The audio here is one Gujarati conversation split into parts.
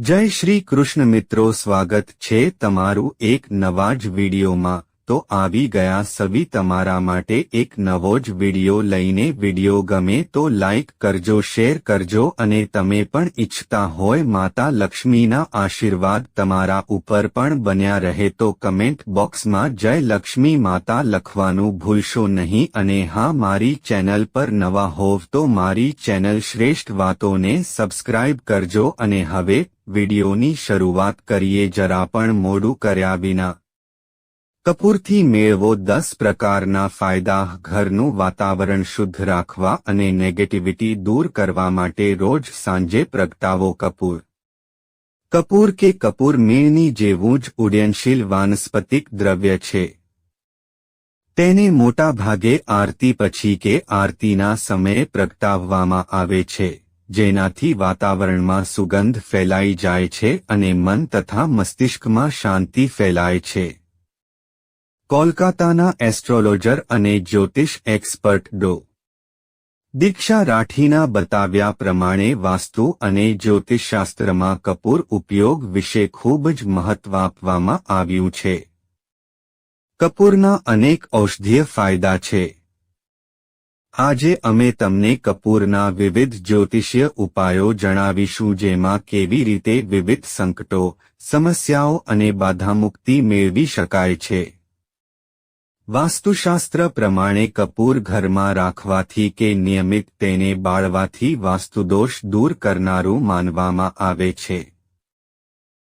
જય શ્રી કૃષ્ણ મિત્રો સ્વાગત છે તમારું એક નવા જ વિડીયોમાં. તો આવી ગયા સવી તમારા માટે એક નવો જ વીડિયો લઈને વીડિયો ગમે તો લાઈક કરજો, શેર કરજો અને તમે પણ ઈચ્છતા હોય માતા લક્ષ્મીના આશીર્વાદ તમારા ઉપર પણ બન્યા રહે તો કમેન્ટ બોક્સમાં જય લક્ષ્મી માતા લખવાનું ભૂલશો નહીં અને હા, મારી ચેનલ પર નવા હોવ તો મારી ચેનલ શ્રેષ્ઠ વાતોને સબસ્ક્રાઇબ કરજો અને હવે વિડીયોની શરૂઆત કરીએ જરા પણ મોડું કર્યા વિના. કપૂરથી મેળવો દસ પ્રકારના ફાયદા, ઘરનું વાતાવરણ શુદ્ધ રાખવા અને નેગેટિવિટી દૂર કરવા માટે રોજ સાંજે પ્રગટાવો કપૂર. કપૂર કે કપૂર મેળની જેવું જ ઉડ્યનશીલ વાનસ્પતિક દ્રવ્ય છે. તેને મોટા ભાગે આરતી પછી કે આરતીના સમયે પ્રગટાવવામાં આવે છે, જેનાથી વાતાવરણમાં સુગંધ ફેલાઈ જાય છે અને મન તથા મસ્તિષ્કમાં શાંતિ ફેલાય છે. કોલકાતાના એસ્ટ્રોલોજર અને જ્યોતિષ એક્સપર્ટ ડો. દીક્ષા રાઠીના બતાવ્યા પ્રમાણે વાસ્તુ અને જ્યોતિષશાસ્ત્રમાં કપૂર ઉપયોગ વિશે ખૂબ જ મહત્વ આપવામાં આવ્યું છે. કપૂરના અનેક ઔષધીય ફાયદા છે. આજે અમે તમને કપૂરના વિવિધ જ્યોતિષીય ઉપાયો જણાવીશું જેમાં કેવી રીતે વિવિધ સંકટો, સમસ્યાઓ અને બાધામુક્તિ મેળવી શકાય છે. વાસ્તુશાસ્ત્ર પ્રમાણે કપૂર ઘરમાં રાખવાથી કે નિયમિત તેને બાળવાથી વાસ્તુદોષ દૂર કરનારું માનવામાં આવે છે.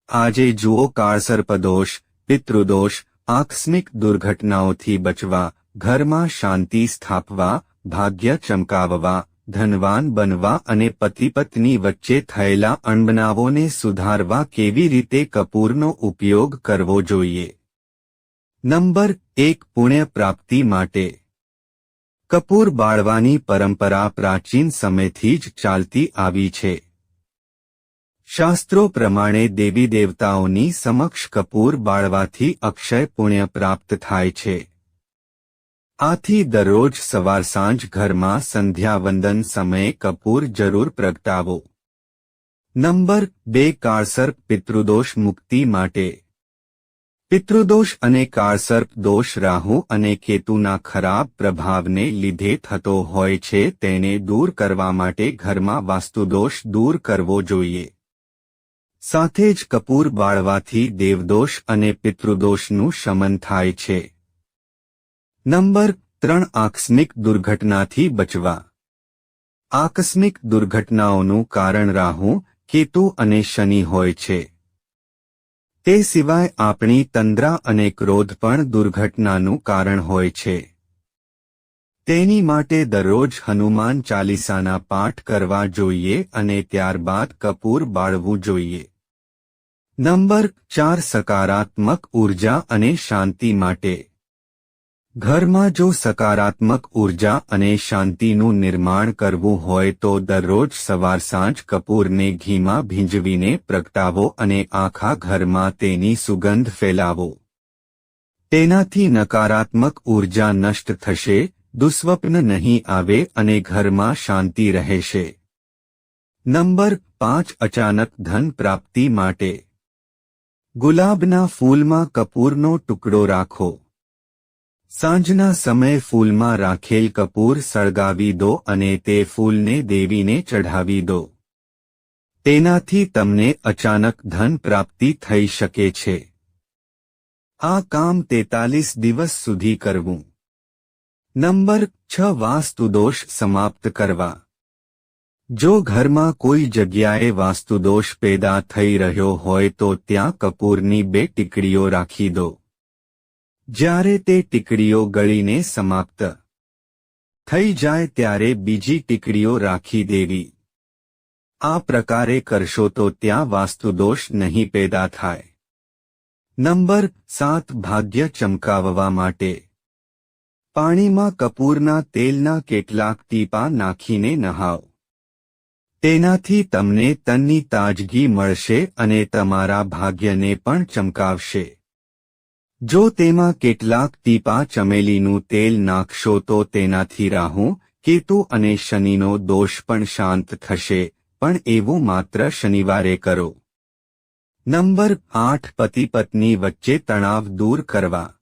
આજે જુઓ કાળસર્પદોષ, પિતૃદોષ, આકસ્મિક દુર્ઘટનાઓથી બચવા, ઘરમાં શાંતિ સ્થાપવા, ભાગ્ય ચમકાવવા, ધનવાન બનવા અને પતિ પત્ની વચ્ચે થયેલા અણબનાવોને સુધારવા કેવી રીતે કપૂરનો ઉપયોગ કરવો જોઈએ? નંબર એક પુણ્ય પ્રાપ્તિ માટે. કપૂર બાળવાની પરંપરા પ્રાચીન સમયથી જ ચાલતી આવી છે. શાસ્ત્રો પ્રમાણે દેવી દેવતાઓની સમક્ષ કપૂર બાળવાથી અક્ષય પુણ્ય પ્રાપ્ત થાય છે. આથી દરરોજ સવાર સાંજ ઘરમાં સંધ્યાવંદન સમયે કપૂર જરૂર પ્રગટાવો. નંબર બે કાળસર પિતૃદોષ મુક્તિ માટે. પિતૃદોષ અને કારસર્પ દોષ રાહુ અને કેતુના ખરાબ પ્રભાવને લીધે થતો હોય છે તેને દૂર કરવા માટે ઘરમાં વાસ્તુદોષ દૂર કરવો જોઈએ. સાથે જ કપૂર બાળવાથી દેવદોષ અને પિતૃદોષનું શમન થાય છે. નંબર ત્રણ આકસ્મિક દુર્ઘટનાથી બચવા. આકસ્મિક દુર્ઘટનાઓનું કારણ રાહુ, કેતુ અને શનિ હોય છે. તે સિવાય આપણી તંદ્રા અને ક્રોધ પણ દુર્ઘટનાનું કારણ હોય છે. તેની માટે દરરોજ હનુમાન ચાલીસાના પાઠ કરવા જોઈએ અને ત્યારબાદ કપૂર બાળવું જોઈએ. નંબર ચાર, સકારાત્મક ઊર્જા અને શાંતિ માટે. ઘરમાં જો સકારાત્મક ઊર્જા અને શાંતિનું નિર્માણ કરવું હોય તો દરરોજ સવાર સાંજ કપૂરને ઘીમાં ભીંજવીને પ્રગટાવો અને આખા ઘરમાં તેની સુગંધ ફેલાવો. તેનાથી નકારાત્મક ઊર્જા નષ્ટ થશે, દુસ્વપ્ન નહીં આવે અને ઘરમાં શાંતિ રહેશે. નંબર પાંચ, અચાનક ધન પ્રાપ્તિ માટે. ગુલાબના ફૂલમાં કપૂરનો ટુકડો રાખો. સાંજના સમયે ફૂલમાં રાખેલ કપૂર સળગાવી દો અને તે ફૂલને દેવીને ચઢાવી દો. તેનાથી તમને અચાનક ધન પ્રાપ્તિ થઈ શકે છે. આ કામ તેતાલીસ દિવસ સુધી કરવું. નંબર છ, વાસ્તુદોષ સમાપ્ત કરવા. જો ઘરમાં કોઈ જગ્યાએ વાસ્તુદોષ પેદા થઈ રહ્યો હોય તો ત્યાં કપૂરની બે ટીકડીઓ રાખી દો. જ્યારે તે ટીકડીઓ ગળીને સમાપ્ત થઈ જાય ત્યારે બીજી ટીકડીઓ રાખી દેવી. આ પ્રકારે કરશો તો ત્યાં વાસ્તુદોષ નહીં પેદા થાય. નંબર સાત, ભાગ્ય ચમકાવવા માટે. પાણીમાં કપૂરના તેલના કેટલાક ટીપા નાખીને નહાવ. તેનાથી તમને તનની તાજગી મળશે અને તમારા ભાગ્યને પણ ચમકાવશે. જો તેમાં કેટલાક ટીપા ચમેલીનું તેલ નાખશો તો તેનાથી રાહુ, કેતુ અને શનિનો દોષ પણ શાંત થશે, પણ એવું માત્ર શનિવારે કરો. નંબર આઠ, પતિ પત્ની વચ્ચે તણાવ દૂર કરવા.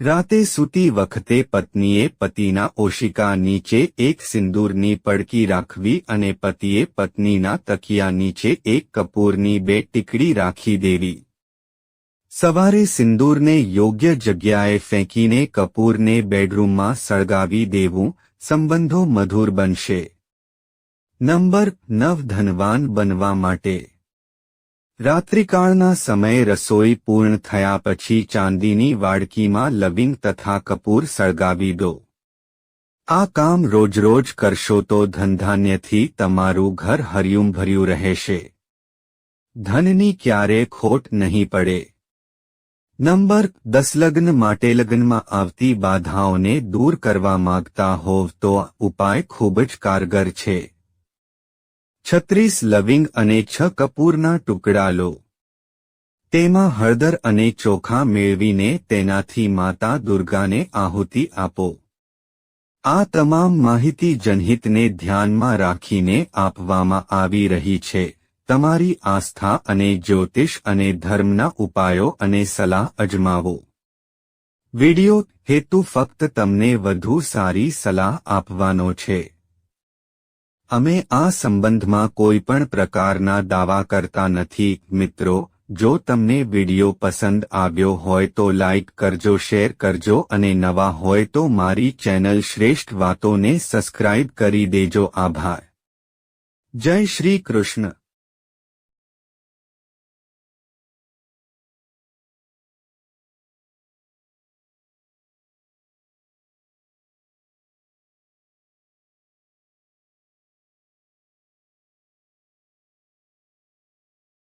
રાતે સૂતી વખતે પત્નીએ પતિના ઓશિકા નીચે એક સિંદૂરની પડકી રાખવી અને પતિએ પત્નીના તકિયા નીચે એક કપૂરની બે ટીકડી રાખી દેવી. સવારે સિંદૂરને યોગ્ય જગ્યાએ ફેંકીને કપૂરને બેડરૂમમાં સળગાવી દેવું સંબંધો મધુર બનશે. નંબર નવ, ધનવાન બનવા માટે. રાત્રિકાળના સમયે રસોઈ પૂર્ણ થયા પછી ચાંદીની વાડકીમાં લવિંગ તથા કપૂર સળગાવી દો. આ કામ રોજ-રોજ કરશો તો ધનધાન્યથી તમારું ઘર હર્યુંભર્યું રહેશે. ધનની ક્યારે ખોટ નહીં પડે. નંબર દસ લગ્ન માટે લગ્નમાં આવતી બાધાઓને દૂર કરવા માંગતા હોવ તો ઉપાય ખૂબ જ કારગર છે. છત્રીસ લવિંગ અને છ કપૂરના ટુકડા લો. તેમાં હળદર અને ચોખા મેળવીને તેનાથી માતા દુર્ગાને આહુતિ આપો. આ તમામ માહિતી જનહિતને ધ્યાનમાં રાખીને આપવામાં આવી રહી છે. તમારી આસ્થા અને જ્યોતિષ અને ધર્મના ઉપાયો અને સલાહ અજમાવો. વિડિયો હેતુ ફક્ત તમને વધુ સારી સલાહ આપવાનો છે. અમે આ સંબંધમાં કોઈ પણ પ્રકારના દાવા કરતા નથી, મિત્રો. જો તમને વિડિયો પસંદ આવ્યો હોય તો લાઇક કરજો, શેર કરજો અને નવા હોય તો મારી ચેનલ શ્રેષ્ઠ વાતોને સબસ્ક્રાઇબ કરી દેજો. આભાર. જય શ્રી કૃષ્ણ.